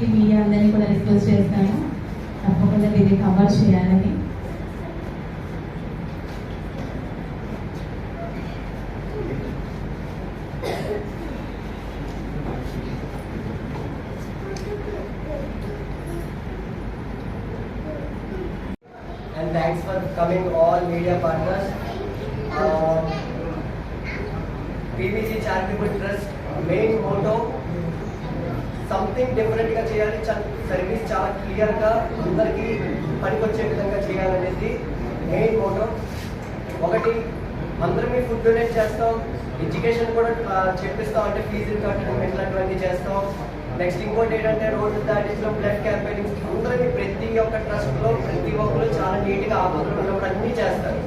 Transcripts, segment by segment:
అందరికీ మీడియా అందరినీ కూడా రిక్వెస్ట్ చేస్తాను తప్పకుండా దీన్ని కవర్ చేయాలని and thanks for coming all media partners. Uh, PVG Charitable Trust main motto something డిఫరెంట్గా చేయాలి. సర్వీస్ చాలా క్లియర్గా అందరికీ పనికొచ్చే విధంగా చేయాలనేది మెయిన్ మోటో ఒకటి అందరం ఫుడ్ డొనేట్ చేస్తాం. ఎడ్యుకేషన్ కూడా చెప్పిస్తాం. అంటే ఫీజులు కట్టడం ఇట్లాంటివన్నీ చేస్తాం. నెక్స్ట్ ఇంకోటి ఏంటంటే రోడ్డు దాటించడం బ్లడ్ క్యాంపెయినింగ్ అందరికీ ప్రతి ఒక్క ట్రస్ట్లో ప్రతి ఒక్కరు చాలా నీట్గా ఆపదలు ఉన్నప్పుడు అన్నీ చేస్తారు.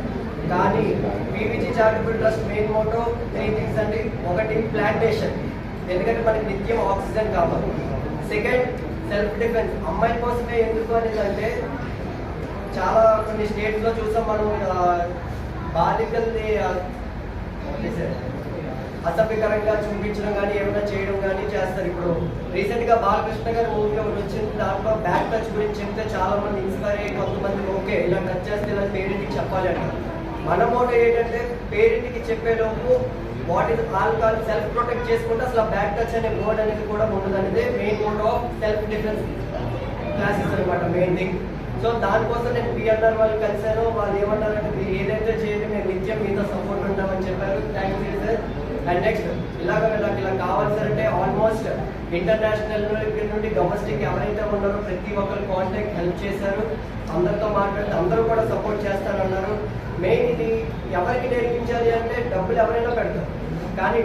కానీ PVG charitable trust main motto three things అంటే ఒకటి ప్లాంటేషన్ ఎందుకంటే మనకి నిత్యం ఆక్సిజన్ కావాలి సెకండ్ సెల్ఫ్ డిఫెన్స్ అమ్మాయి కోసమే ఎందుకు అనేది అంటే చాలా కొన్ని స్టేట్స్లో చూసాం మనం బాలికల్ని అసభ్యకరంగా చూపించడం కానీ ఏమైనా చేయడం కానీ చేస్తారు. ఇప్పుడు రీసెంట్గా బాలకృష్ణ గారి మూవీ ఒకటి వచ్చింది. దాంట్లో బ్యాక్ టచ్ గురించి చెప్తే చాలా మంది ఇన్స్పైర్ అయ్యి కొంతమంది ఓకే ఇలా టచ్ చేస్తే ఇలా పేరెంట్కి చెప్పాలి అంట మన మోటో ఏంటంటే పేరెంట్కి చెప్పేలోపు what is alcohol self protect చేసుకుంటే అసలు బ్యాక్ టచ్ అనే వర్డ్ అనేది కూడా ఉండదు. అనేది main mode of self defence classes అనమాట మెయిన్ థింగ్ సో దానికోసం నేను పిఎన్ఆర్ వాళ్ళు కలిశాను. వాళ్ళు ఏమన్నారంటే మీరు ఏదైతే చేయండి మేము నిత్యం మీతో సపోర్ట్ ఉంటామని చెప్పారు. Thank you sir and next ఇలాగ నాకు ఇలా కావాల్సారంటే అంటే ఆల్మోస్ట్ ఇంటర్నేషనల్ నుండి డొమెస్టిక్ ఎవరైతే ఉన్నారో ప్రతి ఒక్కరు కాంటాక్ట్ హెల్ప్ చేశారు. అందరితో మాట్లాడితే అందరూ కూడా సపోర్ట్ చేస్తారన్నారు. మెయిన్ ఇది ఎవరికి నేర్పించాలి అంటే డబ్బులు ఎవరైనా పెడతారు. కానీ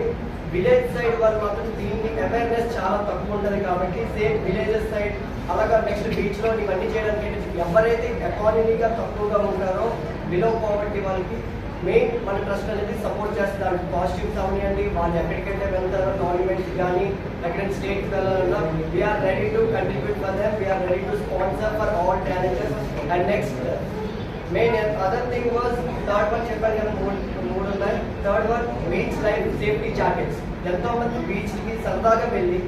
విలేజ్ సైడ్ వాళ్ళు మాత్రం దీన్ని అవేర్నెస్ చాలా తక్కువ ఉంటుంది కాబట్టి సేమ్ విలేజెస్ సైడ్ అలాగా నెక్స్ట్ బీచ్లో ఇవన్నీ చేయడానికి ఎవరైతే ఎకానమీగా తక్కువగా ఉంటారో బిలో పావర్టీ వాళ్ళకి మెయిన్ మన ట్రస్ట్ అనేది సపోర్ట్ చేస్తారు. కాస్ట్యూమ్స్ అవనివ్వండి వాళ్ళు ఎక్కడికైతే వెళ్తారో గవర్నమెంట్ కానీ ఎక్కడైనా స్టేట్ వెళ్ళాలన్నా we're ready to contribute for them we're ready to sponsor for all talents and next main other thing was third one చెప్పాను కదా మూడు మూడు ఉన్నాయి. Third one beach life safety jackets ఎంతో మంది బీచ్కి సరదాగా వెళ్ళి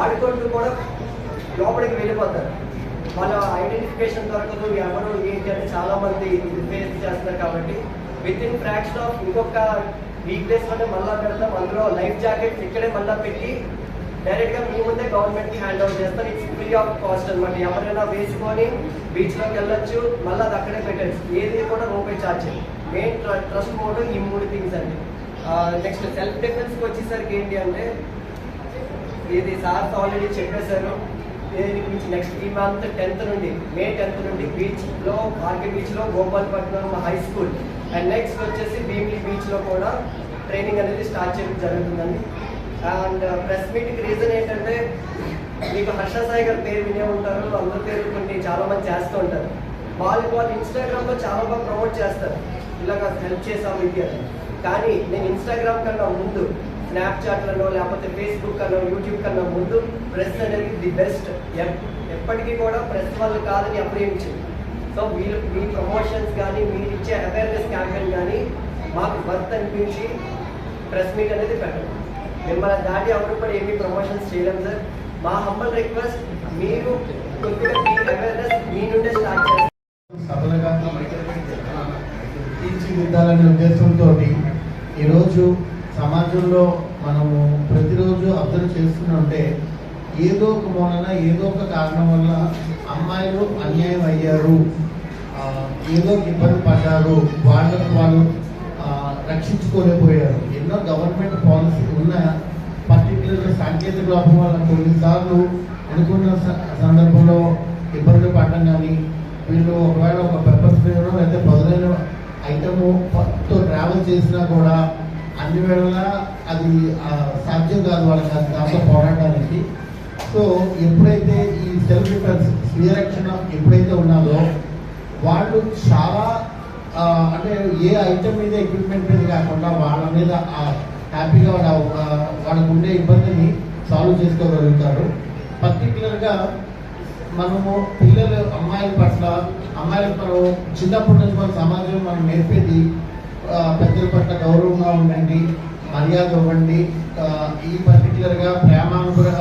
ఆడుకుంటూ కూడా లోపలికి వెళ్ళిపోతారు. వాళ్ళ ఐడెంటిఫికేషన్ దొరకదు ఎవరు ఏంటి అని చాలా మంది ఇది ఫేస్ చేస్తారు కాబట్టి విత్ ఇన్ ఫ్రాక్షన్ ఆఫ్ ఇంకొక వీక్ డేస్లోనే మళ్ళా పెడతాం. అందులో లైఫ్ జాకెట్స్ ఇక్కడే మళ్ళా పెట్టి డైరెక్ట్గా మీ ముందే గవర్నమెంట్కి హ్యాండ్ ఓవర్ చేస్తారు. ఇట్స్ ఫ్రీ ఆఫ్ కాస్ట్ అనమాట ఎవరైనా వేసుకొని బీచ్లోకి వెళ్ళొచ్చు మళ్ళీ అది అక్కడే పెట్టచ్చు. ఏది కూడా రూపాయి ఛార్జ్ మెయిన్ ట్రస్ట్ మోడ్ ఈ మూడు థింగ్స్ అండి. నెక్స్ట్ సెల్ఫ్ డిఫెన్స్కి వచ్చేసరికి ఏంటి అంటే ఇది సార్స్ ఆల్రెడీ చెప్పేశారు. దీనికి మించి నెక్స్ట్ ఈ మంత్ టెన్త్ నుండి మే టెన్త్ నుండి బీచ్లో market RK Gopalapatnam high school and next వచ్చేసి భీమిలి బీచ్లో కూడా ట్రైనింగ్ అనేది స్టార్ట్ చేయడం జరుగుతుందండి. అండ్ ప్రెస్ మీట్కి రీజన్ ఏంటంటే మీకు హర్ష సాయి గారి పేరు వినే ఉంటారు అందరి పేరు కొన్ని చాలా మంది చేస్తూ ఉంటారు. వాళ్ళు వాళ్ళు ఇన్స్టాగ్రామ్లో చాలా బాగా ప్రమోట్ చేస్తారు. ఇలాగ హెల్ప్ చేసాం ఇది అని కానీ నేను ఇన్స్టాగ్రామ్ కన్నా ముందు స్నాప్చాట్లలో లేకపోతే ఫేస్బుక్ కన్నా యూట్యూబ్ కన్నా ముందు ప్రెస్ అనేది ది బెస్ట్ ఎప్పటికీ కూడా ప్రెస్ వాళ్ళు కాదని అప్రయించింది సో మీరు మీ ప్రమోషన్స్ కానీ మీరు ఇచ్చే అవేర్నెస్ క్యాంపెయిన్ కానీ మాకు వర్త్ అనిపించి ప్రెస్ మీట్ అనేది పెట్టండి మిమ్మల్ని దాటి ఎవరు కూడా ఏమీ ప్రమోషన్స్ చేయలేం సార్. మా హంబల్ రిక్వెస్ట్ మీరు కొద్దిగా మీ అవేర్నెస్ మీ నుండే స్టార్ట్ చేస్తారు. సఫలంగా తీర్చిదిద్దాలనే ఉద్దేశంతో ఈరోజు సమాజంలో మనము ప్రతిరోజు అబ్జర్వ్ చేస్తుంటే ఏదో ఒక మూలన ఏదో ఒక కారణం వల్ల అమ్మాయిలు అన్యాయం అయ్యారు ఏదో ఒక ఇబ్బంది పడ్డారు వాళ్ళకు వాళ్ళు రక్షించుకోలేకపోయారు. ఎన్నో గవర్నమెంట్ పాలసీ ఉన్న పర్టికులర్ సాంకేతిక లోపం వల్ల కొన్నిసార్లు అనుకున్న స- సందర్భంలో ఇబ్బంది పడడం కానీ వీళ్ళు ఒకవేళ ఒక పెప్పర్ స్ప్రేలో అయితే పదులైన ట్రావెల్ చేసినా కూడా అన్ని వేళలా అది సాధ్యం కాదు వాళ్ళకి అది దాంతో పోరాటానికి. సో ఎప్పుడైతే ఈ సెల్ఫ్ డిఫెన్స్ స్వీయ రక్షణ ఎప్పుడైతే ఉన్నాలో వాళ్ళు చాలా అంటే ఏ ఐటమ్ మీద ఎక్విప్మెంట్ మీద కాకుండా వాళ్ళ మీద హ్యాపీగా వాళ్ళ వాళ్ళకు ఉండే ఇబ్బందిని సాల్వ్ చేసుకోగలుగుతారు. పర్టికులర్గా మనము పిల్లలు అమ్మాయిల పట్ల అమ్మాయిల మనం చిన్నప్పటి నుంచి మన సమాజం మనం నేర్పేది పెద్దల పట్ల గౌరవంగా ఉండండి మర్యాద ఇవ్వండి. ఈ పర్టికులర్గా ప్రేమానుగ్రహ